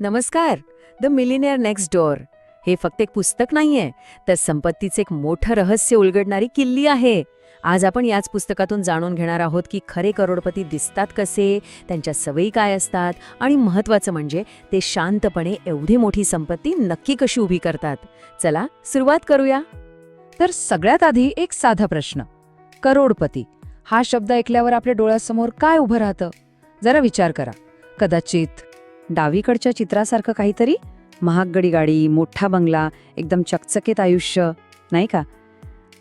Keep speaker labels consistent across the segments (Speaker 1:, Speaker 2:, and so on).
Speaker 1: नमस्कार. The millionaire next door हे फक्त एक पुस्तक नाहीये तर संपत्तीचे एक मोठं रहस्य उलगडणारी किल्ली आहे. आज आपण याच पुस्तकातून जाणून घेणार आहोत की खरे करोडपती दिसतात कसे त्यांच्या सवयी काय असतात आणि महत्वाचं म्हणजे ते शांतपणे एवढी मोठी संपत्ती नक्की कशी उभी करतात. चला सुरुवात करूया.
Speaker 2: तर सगळ्यात आधी एक साधा प्रश्न. करोडपती. हा शब्द ऐकल्यावर आपल्या डोळ्यासमोर काय उभं राहतं? जरा विचार करा. कदाचित डावीकडच्या चित्रासारखं काहीतरी? महागडी गाडी मोठा बंगला एकदम चकचकीत आयुष्य नाही का?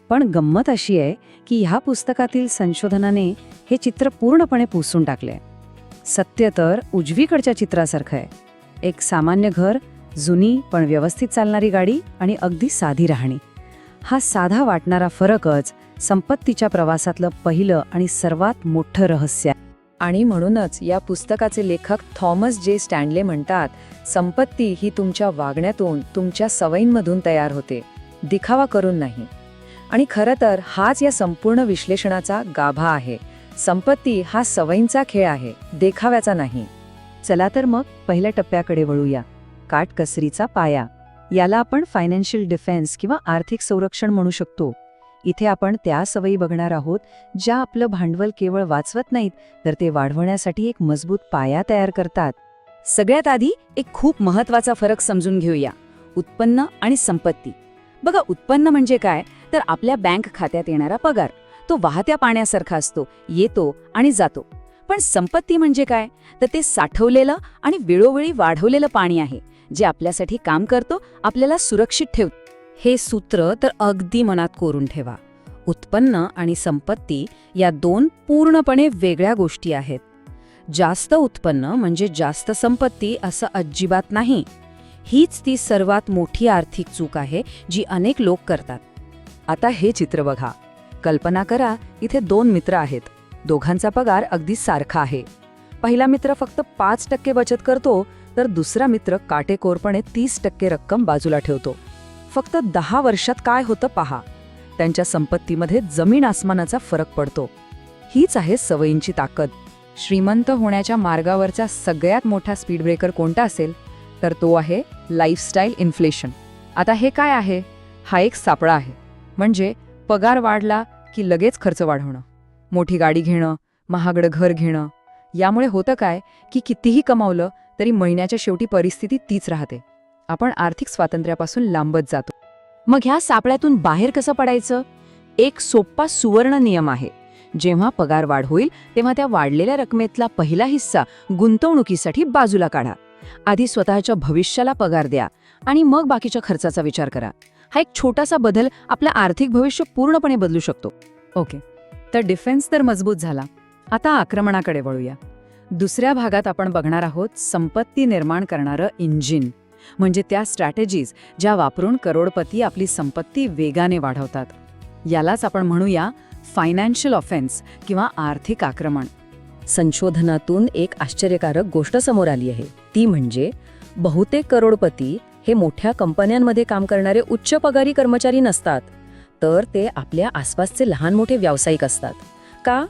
Speaker 2: पण गंमत अशी आहे की ह्या पुस्तकातील संशोधनाने हे चित्र पूर्णपणे पुसून टाकले सत्य तर उजवीकडच्या चित्रासारखं आहे. एक सामान्य घर जुनी पण व्यवस्थित चालणारी गाडी आणि अगदी साधी राहणी. हा साधा वाटणारा फरकच संपत्तीच्या प्रवासातलं पहिलं आणि सर्वात मोठं रहस्य आहे. आणि म्हणूनच या पुस्तकाचे लेखक थॉमस जे स्टँडले म्हणतात संपत्ती ही तुमच्या वागण्यातून तुमच्या सवयींमधून तयार होते. दिखावा करून नाही. आणि खरं तर हाच या संपूर्ण विश्लेषणाचा गाभा आहे. संपत्ती हा सवयींचा खेळ आहे देखाव्याचा नाही. चला तर मग पहिल्या टप्प्याकडे वळूया. काटकसरीचा पाया. याला आपण फायनान्शियल डिफेन्स किंवा आर्थिक संरक्षण म्हणू शकतो. इथे आपण त्या सवयी बघणार आहोत ज्या आपलं भांडवल केवळ वाचवत नाहीत तर ते वाढवण्यासाठी एक मजबूत पाया तयार करतात. सगळ्यात आधी एक खूप महत्त्वाचा फरक समजून घेऊया उत्पन्न आणि संपत्ती. बघा उत्पन्न म्हणजे काय? तर आपल्या बँक खात्यात येणारा पगार. तो वाहत्या पाण्यासारखा असतो येतो आणि जातो. पण संपत्ती म्हणजे काय? तर ते साठवलेलं आणि वेळोवेळी वाढवलेलं पाणी आहे जे आपल्यासाठी काम करतो आपल्याला सुरक्षित ठेवतो. हे सूत्र तर अगदी मनात कोरून ठेवा. उत्पन्न आणि संपत्ती या दोन पूर्णपणे वेगळ्या गोष्टी आहेत. जास्त उत्पन्न म्हणजे जास्त संपत्ती असं अजिबात नाही. हीच ती सर्वात मोठी आर्थिक चूक आहे जी अनेक लोक करतात. आता हे चित्र बघा. कल्पना करा इथे दोन मित्र आहेत. दोघांचा पगार अगदी सारखा आहे. पहिला मित्र फक्त पाच टक्के बचत करतो तर दुसरा मित्र काटेकोरपणे तीस टक्के रक्कम बाजूला ठेवतो. फक्त दहा वर्षात काय होतं पहा. त्यांच्या संपत्तीमध्ये जमीन आसमानाचा फरक पडतो. हीच आहे सवयींची ताकद. श्रीमंत होण्याच्या मार्गावरचा सगळ्यात मोठा स्पीड ब्रेकर कोणता असेल? तर तो आहे लाईफस्टाईल इन्फ्लेशन आता हे काय आहे? हा एक सापळा आहे. म्हणजे पगार वाढला की लगेच खर्च वाढवणं. मोठी गाडी घेणं महागडं घर घेणं. यामुळे होतं काय की कितीही कमावलं तरी महिन्याच्या शेवटी परिस्थिती तीच राहते. आपण आर्थिक स्वातंत्र्यापासून लांबत जातो. मग ह्या सापळ्यातून बाहेर कसं पडायचं? एक सोप्पा सुवर्ण नियम आहे. जेव्हा पगार वाढ होईल तेव्हा त्या वाढलेल्या रकमेतला पहिला हिस्सा गुंतवणुकीसाठी बाजूला काढा. आधी स्वतःच्या भविष्याला पगार द्या आणि मग बाकीच्या खर्चाचा विचार करा. हा एक छोटासा बदल आपलं आर्थिक भविष्य पूर्णपणे बदलू शकतो. ओके. तर डिफेन्स तर मजबूत झाला. आता आक्रमणाकडे वळूया. दुसऱ्या भागात आपण बघणार आहोत संपत्ती निर्माण करणारं इंजिन. म्हणजे त्या स्ट्रॅटेजीज ज्या वापरून करोडपती आपली संपत्ती वेगाने वाढवतात. यालाच आपण म्हणूया फायनान्शियल ऑफेन्स किंवा आर्थिक आक्रमण. संशोधनातून एक आश्चर्यकारक गोष्ट समोर आली आहे. ती म्हणजे बहुतेक करोडपती हे मोठ्या कंपन्यांमध्ये काम करणारे उच्च पगारी कर्मचारी नसतात तर ते आपल्या आसपासचे लहान मोठे व्यावसायिक असतात. का?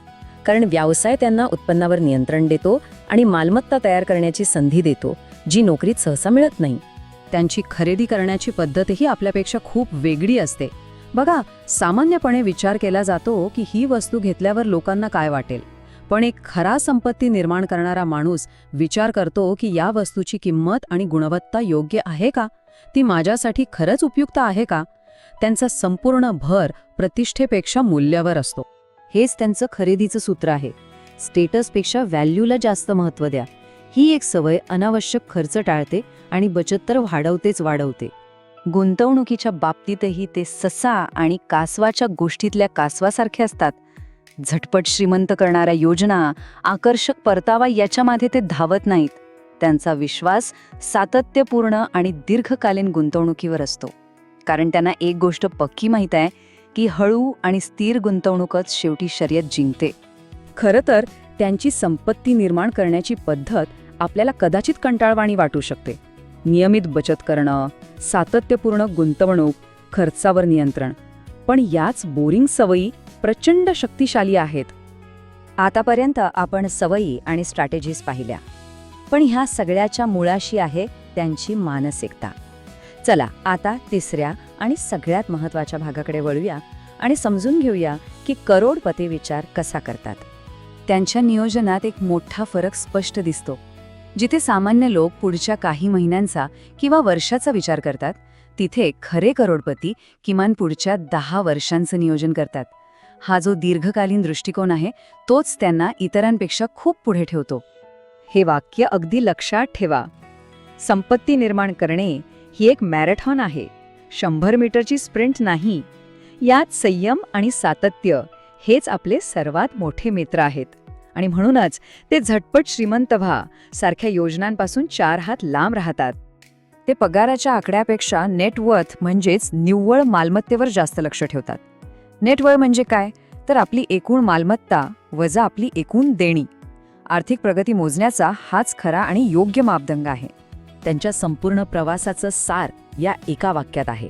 Speaker 2: कारण व्यवसाय त्यांना उत्पन्नावर नियंत्रण देतो आणि मालमत्ता तयार करण्याची संधी देतो. जी नोकरीत सहसा मिळत नाही. त्यांची खरेदी करण्याची पद्धतही आपल्यापेक्षा खूप वेगळी असते. बघा सामान्यपणे विचार केला जातो की ही वस्तू घेतल्यावर लोकांना काय वाटेल. पण एक खरा संपत्ती निर्माण करणारा माणूस विचार करतो की या वस्तूची किंमत आणि गुणवत्ता योग्य आहे का? ती माझ्यासाठी खरंच उपयुक्त आहे का? त्यांचा संपूर्ण भर प्रतिष्ठेपेक्षा मूल्यावर असतो. हेच त्यांचं खरेदीचं सूत्र आहे. स्टेटसपेक्षा व्हॅल्यूला जास्त महत्त्व द्या. ही एक सवय अनावश्यक खर्च टाळते आणि बचत तर वाढवतेच वाढवते. गुंतवणुकीच्या बाबतीतही ते ससा आणि कासवाच्या गोष्टीतल्या कासवासारखे असतात. झटपट श्रीमंत करणाऱ्या योजना आकर्षक परतावा याच्यामध्ये ते धावत नाहीत. त्यांचा विश्वास सातत्यपूर्ण आणि दीर्घकालीन गुंतवणुकीवर असतो. कारण त्यांना एक गोष्ट पक्की माहीत आहे की हळू आणि स्थिर गुंतवणूकच शेवटी शर्यत जिंकते. खरं तर त्यांची संपत्ती निर्माण करण्याची पद्धत आपल्याला कदाचित कंटाळवाणी वाटू शकते. नियमित बचत करणं सातत्यपूर्ण गुंतवणूक खर्चावर नियंत्रण. पण याच बोरिंग सवयी प्रचंड शक्तिशाली आहेत. आतापर्यंत आपण सवयी आणि स्ट्रॅटेजीज पाहिल्या. पण ह्या सगळ्याच्या मुळाशी आहे त्यांची मानसिकता. चला आता तिसऱ्या आणि सगळ्यात महत्त्वाच्या भागाकडे वळूया आणि समजून घेऊया की करोडपती विचार कसा करतात. त्यांच्या नियोजनात एक मोठा फरक स्पष्ट दिसतो. जिथे सामान्य लोक पुढच्या काही महिन्यांचा किंवा वर्षाचा विचार करतात तिथे खरे करोडपती किमान पुढच्या दहा वर्षांचं नियोजन करतात. हा जो दीर्घकालीन दृष्टिकोन आहे तोच त्यांना इतरांपेक्षा खूप पुढे ठेवतो.
Speaker 1: हे वाक्य अगदी लक्षात ठेवा. संपत्ती निर्माण करणे ही एक मॅरेथॉन आहे. शंभर मीटरची स्प्रिंट नाही. यात संयम आणि सातत्य हेच आपले सर्वात मोठे मित्र आहेत. आणि म्हणूनच ते झटपट श्रीमंत व्हा. सारख्या योजनांपासून चार हात लांब राहतात.
Speaker 2: ते पगाराच्या आकड्यापेक्षा नेटवर्थ म्हणजेच निव्वळ मालमत्तेवर जास्त लक्ष ठेवतात. नेटवर्थ म्हणजे काय? तर आपली एकूण मालमत्ता वजा आपली एकूण देणी. आर्थिक प्रगती मोजण्याचा हाच खरा आणि योग्य मापदंड आहे.
Speaker 1: त्यांच्या संपूर्ण प्रवासाचं सार या एका वाक्यात आहे.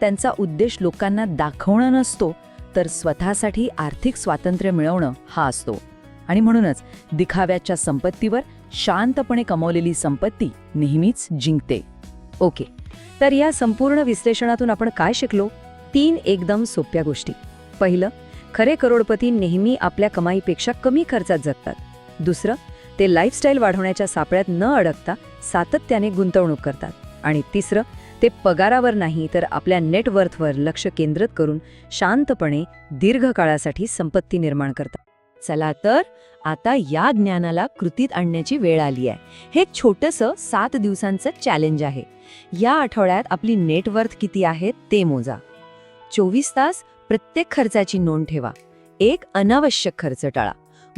Speaker 1: त्यांचा उद्देश लोकांना दाखवणं नसतो तर स्वतःसाठी आर्थिक स्वातंत्र्य मिळवणं हा असतो. आणि म्हणूनच दिखाव्याच्या संपत्तीवर शांतपणे कमवलेली संपत्ती नेहमीच जिंकते. ओके. तर या संपूर्ण विश्लेषणातून आपण काय शिकलो? तीन एकदम सोप्या गोष्टी. पहिलं खरे करोडपती नेहमी आपल्या कमाईपेक्षा कमी खर्चात जगतात. दुसरं ते लाईफस्टाईल वाढवण्याच्या सापळ्यात न अडकता सातत्याने गुंतवणूक करतात. आणि तिसरं ते पगारावर नाही तर आपल्या नेटवर्थवर लक्ष केंद्रित करून शांतपणे दीर्घकाळासाठी संपत्ती निर्माण करतात. चला तर आता या ज्ञानाला कृतीत आणण्याची वेळ आली आहे. हे एक छोटंसं सात दिवसांचं चॅलेंज आहे. या आठवड्यात आपली नेटवर्थ किती आहे ते मोजा. चोवीस तास प्रत्येक खर्चाची नोंद ठेवा. एक अनावश्यक खर्च टाळा.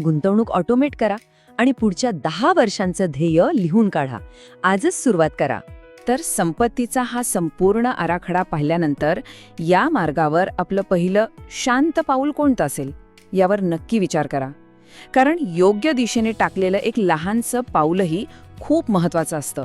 Speaker 1: गुंतवणूक ऑटोमेट करा आणि पुढच्या दहा वर्षांचं ध्येय लिहून काढा. आजच सुरुवात करा.
Speaker 2: तर संपत्तीचा हा संपूर्ण आराखडा पाहिल्यानंतर या मार्गावर आपलं पहिलं शांत पाऊल कोणतं असेल? यावर नक्की विचार करा. कारण योग्य दिशेने टाकलेलं एक लहानसं पाऊलही खूप महत्त्वाचं असतं.